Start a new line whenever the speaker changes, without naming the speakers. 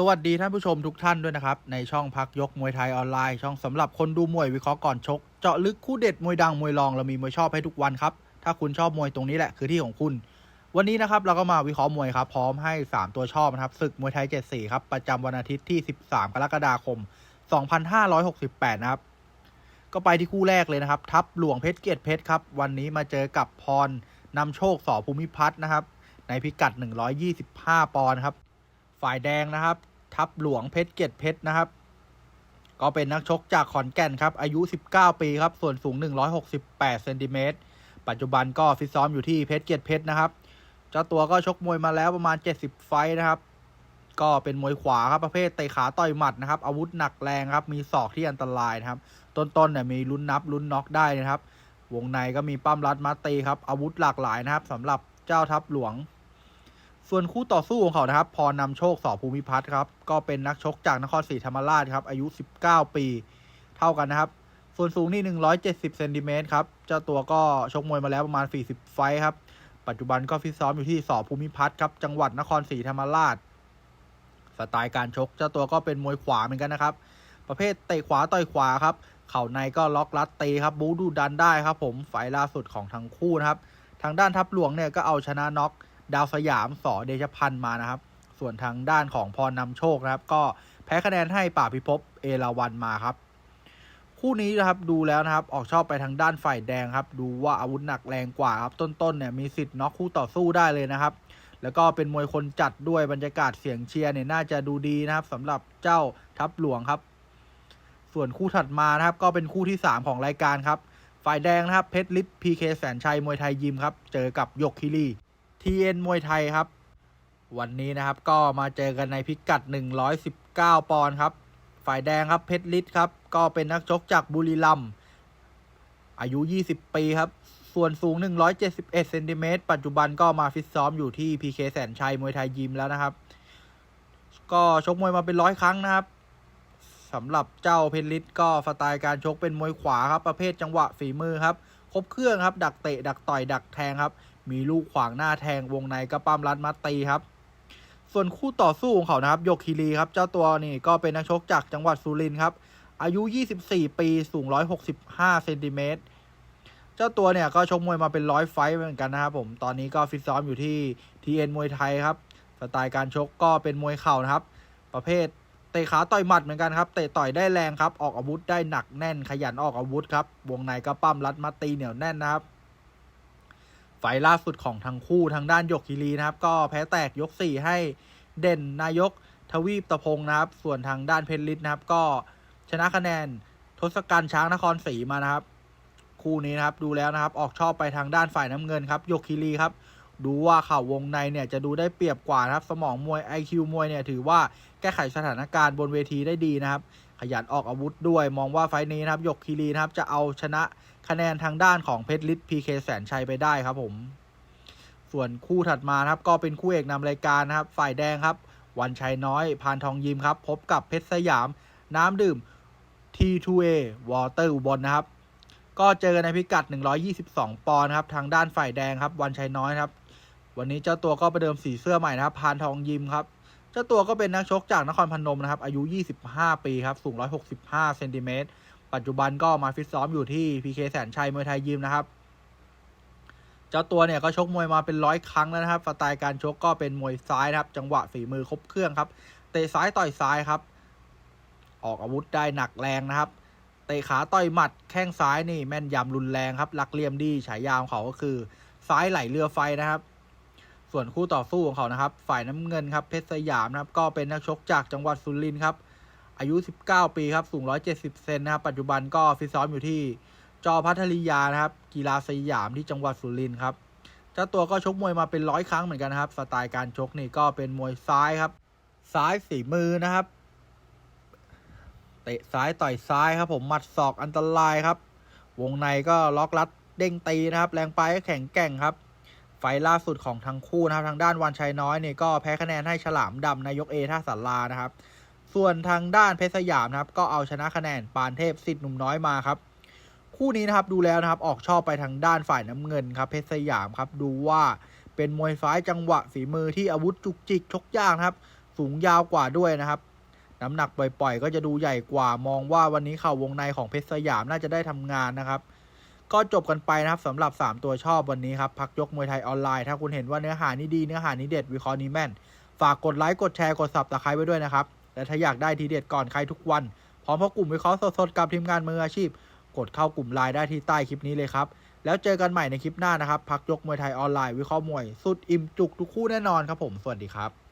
สวัสดีท่านผู้ชมทุกท่านด้วยนะครับ ในช่องพักยกมวยไทยออนไลน์ ช่องสำหรับคนดูมวยวิเคราะห์ก่อนชก เจาะลึกคู่เด็ดมวยดังมวยรองเรามีมวยชอบให้ทุกวันครับ ถ้าคุณชอบมวยตรงนี้แหละคือที่ของคุณ วันนี้นะครับเราก็มาวิเคราะห์มวยครับ พร้อมให้ 3 ตัวชอบนะครับศึกมวยไทย 74 ครับ ประจำวันอาทิตย์ที่ 13 กรกฎาคม 2568 นะครับ ก็ไปที่คู่แรกเลยนะครับ ทัพหลวงเพชรเกียรติเพชรครับวันนี้มาเจอกับพรนำโชคสอภูมิพัฒน์นะครับในพิกัด 125 ปอนด์ครับฝ่ายแดงนะครับ ทัพหลวงเพชรเกียรติเพชรนะครับ ก็เป็นนักชกจากขอนแก่นครับ อายุ 19 ปีครับ ส่วนสูง 168เซนติเมตรปัจจุบันก็ฟิตซ้อมอยู่ที่เพชรเกียรติเพชรนะครับ เจ้าตัวก็ชกมวยมาแล้วประมาณ 70 ไฟนะครับ ก็เป็นมวยขวาครับประเภทเตะขาต่อยหมัดนะครับ อาวุธหนักแรงครับ มีศอกที่อันตรายนะครับ ต้นๆเนี่ยมีลุ้นนับลุ้นน็อกได้นะครับ วงในก็มีปั้มรัดมาตีครับ อาวุธหลากหลายนะครับสำหรับเจ้าทัพหลวง ส่วนคู่ต่อสู้ของเขานะครับพอนำโชคสอภูมิพัฒน์ครับ ก็เป็นนักชกจากนครศรีธรรมราชครับ อายุ 19 ปี เท่ากันนะครับ ส่วนสูงนี่ 170เซนติเมตรครับ เจ้าตัวก็ชกมวยมาแล้วประมาณ 40 ไฟครับ ปัจจุบันก็ฟิตซ้อมอยู่ที่สอภูมิพัฒน์ครับ จังหวัดนครศรีธรรมราช สไตล์การชก เจ้าตัวก็เป็นมวยขวาเหมือนกันนะครับ ประเภทเตะขวาต่อยขวาครับ เข่าในก็ล็อกรัดตีครับ บูดูดันได้ครับ ผม ไฟล่าสุดของทั้งคู่นะครับ ทางด้านทัพหลวงเนี่ยก็เอาชนะน็อก ดาวสยามสอเดชพันธ์มานะครับ ส่วนทางด้านของพรนำโชคนะครับ ก็แพ้คะแนนให้ป่าพิภพเอราวันมาครับ คู่นี้นะครับดูแล้วนะครับ ออกชอบไปทางด้านฝ่ายแดงครับ ดูว่าอาวุธหนักแรงกว่าครับ ต้นๆเนี่ยมีสิทธิ์น็อกคู่ต่อสู้ได้เลยนะครับ แล้วก็เป็นมวยคนจัดด้วยบรรยากาศเสียงเชียร์เนี่ยน่าจะดูดีนะครับสำหรับเจ้าทัพหลวงครับ ส่วนคู่ถัดมานะครับ ก็เป็นคู่ที่3ของรายการครับ ฝ่ายแดงนะครับเพชรลิศพีเคแสนชัยมวยไทยยิมครับ เจอกับยกคิรี ทีเอ็นมวยไทยครับ วันนี้นะครับก็มาเจอกันในพิกัด 119 ปอนด์ครับ ฝ่ายแดงครับเพชรลิศครับ ก็เป็นนักชกจากบุรีรัมย์อายุ 20 ปีครับ ส่วนสูง 171เซนติเมตรปัจจุบันก็มาฟิตซ้อมอยู่ที่พีเคแสนชัยมวยไทยยิมแล้วนะครับ ก็ชกมวยมาเป็นร้อยครั้งนะครับสำหรับเจ้าเพชรลิศก็สไตล์การชกเป็นมวยขวาครับประเภทจังหวะฝีมือครับครบเครื่องครับ ดักเตะดักต่อยดักแทงครับ มีลูกขวางหน้าแทงวงในก็ปั้มรัดมัดตีครับ ส่วนคู่ต่อสู้ของเขานะครับโยกคีรีครับ เจ้าตัวนี่ก็เป็นนักชกจากจังหวัดสุรินทร์ครับ อายุ 24 ปีสูง 165 เซนติเมตรเจ้าตัวเนี่ยก็ชกมวยมาเป็นร้อยไฟเหมือนกันนะครับผมตอนนี้ก็ฟิตซ้อมอยู่ที่ทีเอ็นมวยไทยครับสไตล์การชกก็เป็นมวยเข่านะครับ ประเภทเตะขาต่อยหมัดเหมือนกันครับ เตะต่อยได้แรงครับ ออกอาวุธได้หนักแน่นขยันออกอาวุธครับ วงในก็ปั้มรัดมัดตีเหนียวแน่นนะครับ ไฟล์ล่าสุดของทั้งคู่ทางด้านยกคีรีนะครับ ก็แพ้แตกยก 4 ให้เด่นนายกทวีปตะพงนะครับ ส่วนทางด้านเพชรลิศนะครับ ก็ชนะคะแนนทศกัณฐ์ช้างนครศรีมานะครับ คู่นี้นะครับดูแล้วนะครับ ออกชอบไปทางด้านฝ่ายน้ำเงินครับยกคีรีครับ ดูว่าเข่าวงในเนี่ยจะดูได้เปรียบกว่านะครับ สมองมวย IQ มวยเนี่ยถือว่าแก้ไขสถานการณ์บนเวทีได้ดีนะครับ ขยันออกอาวุธด้วย มองว่าไฟนี้นะครับยกคีรีนะครับจะเอาชนะคะแนนทางด้านของเพชรลิศพีเคแสนชัยไปได้ครับผม ส่วนคู่ถัดมาครับก็เป็นคู่เอกนำรายการนะครับ ฝ่ายแดงครับ วันชัยน้อย พานทองยิมครับ พบกับเพชรสยาม น้ำดื่ม T2A วอเตอร์อุบลนะครับ ก็เจอกันในพิกัด 122 ปอนด์ครับทางด้านฝ่ายแดงครับ วันชัยน้อยครับ วันนี้เจ้าตัวก็ประเดิมสีเสื้อใหม่นะครับ พานทองยิมครับ เจ้าตัวก็เป็นนักชกจากนครพนมนะครับ อายุ 25 ปีครับ สูง 165 เซนติเมตร ปัจจุบันก็มาฟิตซ้อมอยู่ที่พีเคแสนชัยมวยไทยยิมนะครับ เจ้าตัวเนี่ยก็ชกมวยมาเป็นร้อยครั้งแล้วนะครับ สไตล์การชกก็เป็นมวยซ้ายนะครับ จังหวะฝีมือครบเครื่องครับ เตะซ้ายต่อยซ้ายครับ ออกอาวุธได้หนักแรงนะครับ เตะขาต่อยหมัด แข้งซ้ายนี่แม่นยำรุนแรงครับ หลักเหลี่ยมดี ฉายาของเขาก็คือ ซ้ายไหลเรือไฟนะครับ ส่วนคู่ต่อสู้ของเขานะครับ ฝ่ายน้ำเงินครับเพชรสยามนะครับ ก็เป็นนักชกจากจังหวัดสุรินทร์ครับ อายุ 19 ปีครับ สูง 170 เซนนะครับ ปัจจุบันก็ฟิตซ้อมอยู่ที่จอพัทริยานะครับ กีฬาสยามที่จังหวัดสุรินทร์ครับ เจ้าตัวก็ชกมวยมาเป็นร้อยครั้งเหมือนกันนะครับ สไตล์การชกนี่ก็เป็นมวยซ้ายครับ ซ้ายฝีมือนะครับ เตะซ้ายต่อยซ้ายครับผม หมัดศอกอันตรายครับ วงในก็ล็อกรัดเด้งตีนะครับ แรงไปก็แข็งแกร่งครับ ไฟล์ล่าสุดของทั้งคู่นะครับ ทางด้านวันชัยน้อยเนี่ยก็แพ้คะแนนให้ฉลามดำนายกเอท่าสารานะครับ ส่วนทางด้านเพชรสยามนะครับ ก็เอาชนะคะแนนปานเทพสิทธิ์หนุ่มน้อยมาครับ คู่นี้นะครับดูแล้วนะครับออกชอบไปทางด้านฝ่ายน้ำเงินครับเพชรสยามครับดูว่าเป็นมวยซ้ายจังหวะฝีมือที่อาวุธจุกจิกชกยากครับ สูงยาวกว่าด้วยนะครับ น้ำหนักปล่อย ๆ ก็จะดูใหญ่กว่ามองว่าวันนี้เข่าวงในของเพชรสยามน่าจะได้ทำงานนะครับ ก็จบกันไปนะครับสำหรับ 3 ตัวชอบวันนี้ครับพักยกมวยไทยออนไลน์ ถ้าคุณเห็นว่าเนื้อหานี้ดีเนื้อหานี้เด็ดวิเคราะห์นี้แม่น ฝากกดไลค์กดแชร์กดซับสไครต์ไว้ด้วยนะครับและถ้าอยากได้ทีเด็ดก่อนใครทุกวันพร้อมพบกลุ่มวิเคราะห์สดๆกับทีมงานมืออาชีพ กดเข้ากลุ่มไลน์ได้ที่ใต้คลิปนี้เลยครับแล้วเจอกันใหม่ในคลิปหน้านะครับพักยกมวยไทยออนไลน์วิเคราะห์มวยสุดอิ่มจุกทุกคู่แน่นอนครับผมสวัสดีครับ